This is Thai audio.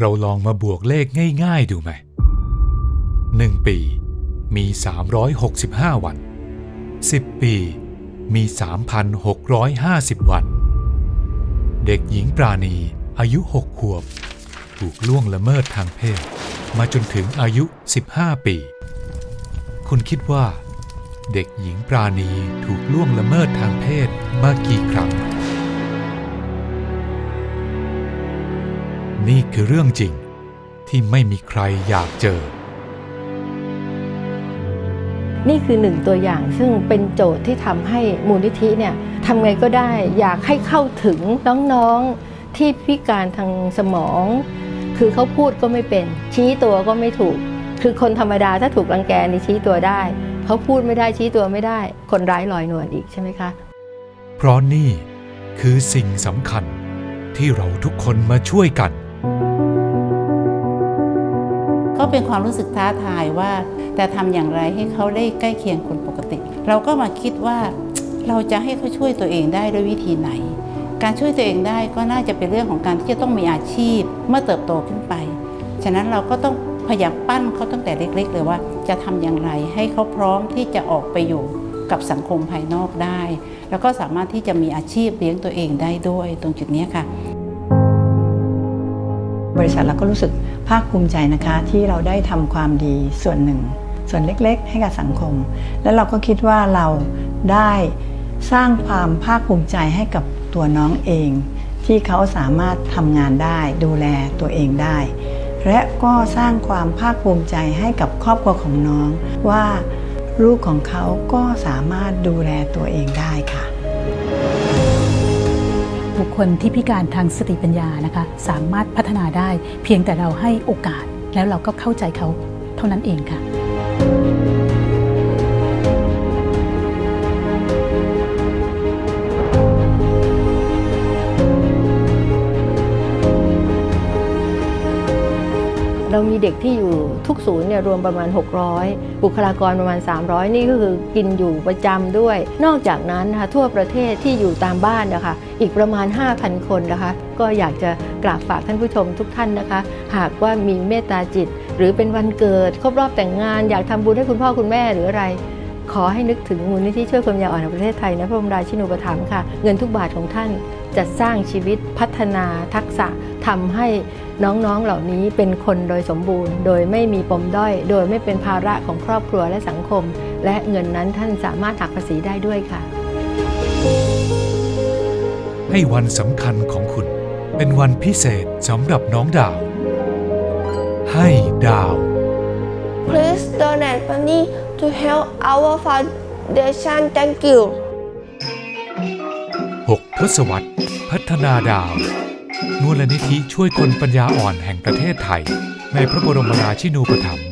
เราลองมาบวกเลขง่าย ๆ ดูไหม1ปี มี 365 วัน 10 ปี มี 3,650 วัน เด็กหญิงปราณีอายุ 6 ขวบ ถูกล่วงละเมิดทางเพศ มาจนถึงอายุ 15 ปี คุณคิดว่า เด็กหญิงปราณีถูกล่วงละเมิดทางเพศมากี่ครั้ง นี่คือเรื่องจริงที่ไม่มีใครอยากเจอ นี่คือหนึ่งตัวอย่างซึ่งเป็นโจทย์ที่ทำให้มูลนิธิเนี่ยทำไงก็ได้อยากให้เข้าถึงน้องๆที่พิการทางสมอง คือเขาพูดก็ไม่เป็น ชี้ตัวก็ไม่ถูก คือคนธรรมดาถ้าถูกรังแกนี่ชี้ตัวได้ เขาพูดไม่ได้ชี้ตัวไม่ได้ คนร้ายลอยนวลอีกใช่ไหมคะ เพราะนี่คือสิ่งสำคัญที่เราทุกคนมาช่วยกัน ก็เป็นความรู้สึกท้าทายว่า แต่ทำอย่างไรให้เขาได้ใกล้เคียงคนปกติ เราก็มาคิดว่าเราจะให้เขาช่วยตัวเองได้ด้วยวิธีไหน การช่วยตัวเองได้ก็น่าจะเป็นเรื่องของการที่จะต้องมีอาชีพเมื่อเติบโตขึ้นไป ฉะนั้นเราก็ต้องพยายามปั้นเขาตั้งแต่เล็ก ๆ เลยว่า จะทำอย่างไรให้เขาพร้อมที่จะออกไปอยู่กับสังคมภายนอกได้ แล้วก็สามารถที่จะมีอาชีพเลี้ยงตัวเองได้ด้วยตรงจุดนี้ค่ะ บริษัทเราก็รู้สึกภาคภูมิใจนะคะที่เราได้ทำความดีส่วนหนึ่ง ส่วนเล็กๆ ให้กับสังคม แล้วเราก็คิดว่าเราได้สร้างความภาคภูมิใจให้กับตัวน้องเอง ที่เขาสามารถทำงานได้ดูแลตัวเองได้ และก็สร้างความภาคภูมิใจให้กับครอบครัวของน้องว่าลูกของเขาก็สามารถดูแลตัวเองได้ค่ะ บุคคลที่พิการทางสติปัญญานะคะสามารถพัฒนาได้เพียงแต่เราให้โอกาส แล้วเราก็เข้าใจเขาเท่านั้นเองค่ะ เรามีเด็กที่อยู่ทุกศูนย์เนี่ยรวมประมาณ 600 บุคลากรประมาณ 300 นี่ก็คือกินอยู่ประจำด้วย นอกจากนั้นนะคะทั่วประเทศที่อยู่ตามบ้านนะคะ อีกประมาณ 5,000 คนนะคะ ก็อยากจะกราบฝากท่านผู้ชมทุกท่านนะคะ หากว่ามีเมตตาจิต หรือเป็นวันเกิด ครบรอบแต่งงาน อยากทำบุญให้คุณพ่อคุณแม่หรืออะไรขอให้นึกถึงมูลนิธิช่วยคนยาอ่อนแห่งประเทศไทยนะพระบรมราชินูปถัมภ์ค่ะ เงินทุกบาทของท่านจะสร้างชีวิตพัฒนาทักษะทำให้ น้องๆเหล่านี้เป็นคนโดยสมบูรณ์ โดยไม่มีปมด้อย โดยไม่เป็นภาระของครอบครัวและสังคม และเงินนั้นท่านสามารถหักภาษีได้ด้วยค่ะ ให้วันสำคัญของคุณ เป็นวันพิเศษสำหรับน้องดาว ให้ดาว Please donate money to help our foundation. Thank you. 6ทศวรรษพัฒนาดาว มูลนิธิช่วยคนปัญญาอ่อนแห่งประเทศไทย ในพระบรมราชินูปถัมภ์